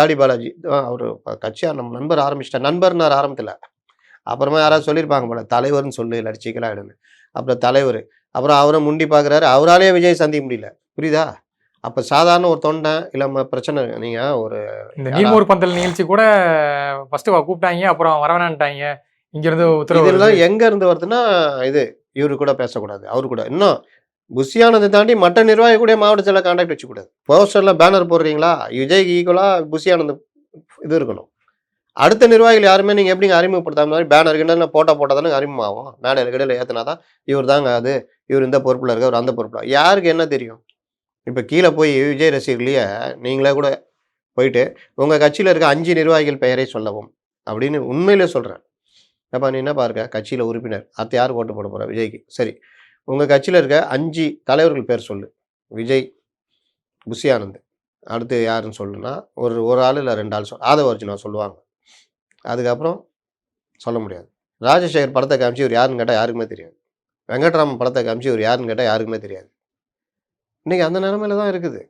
தாடி பாலாஜி அவர் கட்சியார் நம்ம நண்பர் ஆரம்பிச்சிட்டார். நண்பர்னார் ஆரம்பத்தில் அப்புறமா யாராவது சொல்லியிருப்பாங்க போல தலைவர்னு சொல்லு இல்லாட்டி சிக்கலாயிடுன்னு அப்புறம் தலைவர் அப்புறம் அவரை முண்டி பார்க்குறாரு அவராலேயே விஜய் சந்திக்க முடியல. புரியுதா? அப்போ சாதாரண ஒரு தொண்டை இல்லை பிரச்சனை நீங்கள் ஒரு இந்த நீமூர் பந்தல் நிகழ்ச்சி கூட ஃபர்ஸ்ட் கூப்பிட்டாங்க அப்புறம் வரவேணான்ட்டாங்க இங்க இருந்து உத்தரவு இதெல்லாம் வருது. எங்க இருந்து வருதுன்னா இது இவரு கூட பேசக்கூடாது அவரு கூட. இன்னும் புஷியானதை தாண்டி மற்ற நிர்வாகி கூட மாவட்ட செயலர் கான்டாக்ட் வச்சுக்கூடாது போஸ்டர்ல பேனர் போடுறீங்களா? விஜய்க்கு ஈக்குவலாக புஷியானந்த் இது இருக்கணும். அடுத்த நிர்வாகிகள் யாருமே நீங்கள் எப்படிங்க அறிமுகப்படுத்தாம மாதிரி பேனர் கிட்ட போட்டோ போட்டால் தானே அறிமுகமாகும். பேனர் கடையில் ஏற்றினா தான் இவர் தாங்க அது இவர் இந்த பொறுப்பில் இருக்க அவர் அந்த பொறுப்பில். யாருக்கு என்ன தெரியும்? இப்போ கீழே போய் விஜய் ரசிகர்களையே நீங்களே கூட போயிட்டு உங்கள் கட்சியில் இருக்க அஞ்சு நிர்வாகிகள் பெயரை சொல்லவும் அப்படின்னு உண்மையிலே சொல்கிறேன் ஏப்பா நீ என்ன பாருங்க கட்சியில் உறுப்பினர் அடுத்து யார் ஓட்டு போட போகிறா விஜய்க்கு. சரி. உங்கள் கட்சியில் இருக்க அஞ்சு தலைவர்கள் பேர் சொல்லு. விஜய் புஷி ஆனந்த் அடுத்து யாருன்னு சொல்லுன்னா ஒரு ஒரு ஆள் இல்லை ரெண்டு ஆள் சொல் ஆதவ அர்ஜுனா சொல்லுவாங்க. அதுக்கப்புறம் சொல்ல முடியாது. ராஜசேகர் படத்தை காமிச்சு இவர் யாருன்னு கேட்டால் யாருக்குமே தெரியாது. வெங்கட்ராமன் படத்தை காமிச்சு இவர் யாருன்னு கேட்டால் யாருக்குமே தெரியாது. இன்னைக்கு அந்த நிலமையில தான் இருக்குது.